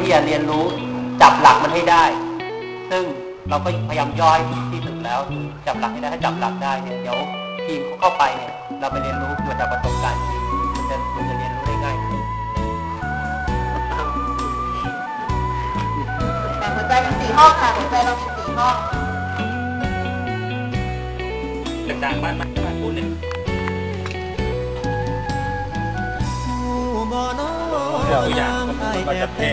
เรียนรู้จับหลักมันให้ได้ ซึ่งเราก็พยายามย่อยที่สุดแล้วคือจับหลักให้ได้ถ้าจับหลักได้เนี่ยเดี๋ยวทีมเขาเข้าไปเนี่ยเราไปเรียนรู้มาจากประสบการณ์จริงมันจะมันจะเรียนรู้ได้ง่ายขึ้นแต่หัวใจมีสี่ห้องค่ะหัวใจเรามีสี่ห้องดังๆบ้านบ้านบ้านคุณเนี่ยตัวอย่าง ก็จะแพ้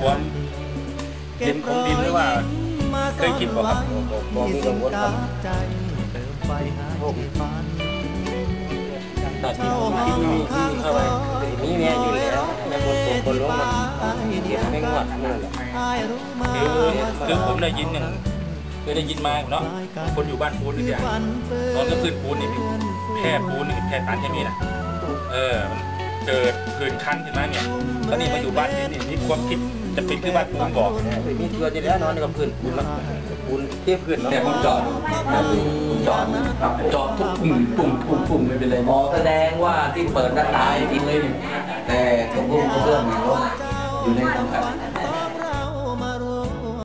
ความดินของดินหรือว่าเคยคิดว่าครับบอกมีกังวลครับตอนที่ผมที่มีที่เข้าไปมีแม่อยู่แล้วแม่คนโตคนลงมาเก็บไม่งวดนั่นแหละคือคือผมได้ยินอย่างเคยได้ยินมาเนาะคนอยู่บ้านปูนนี่อย่างตอนก็ขึ้นปูนนี่แพร่ปูนนี่แพร่ตันใช่ไหมนะเออ มันเกิดพื้นคันขึ้นมาเนี่ยตอนนี้มาอยู่บ้านนี่นี่นี่ความคิดจะเป็นคือบ้านปูนบอกมีตัวจะแล้วนอนกับพื้นปูนแล้วปูนเทียบพื้นแต่ผมจอดผมจอดจอดทุกปุ่มปุ่มปุ่มปุ่มไม่เป็นไรอ๋อแสดงว่าที่เปิดหน้าตายทิ้งเลยนี่แต่กระเบื้องกระเบื้องเนี่ยเขาอยู่ในสังกัด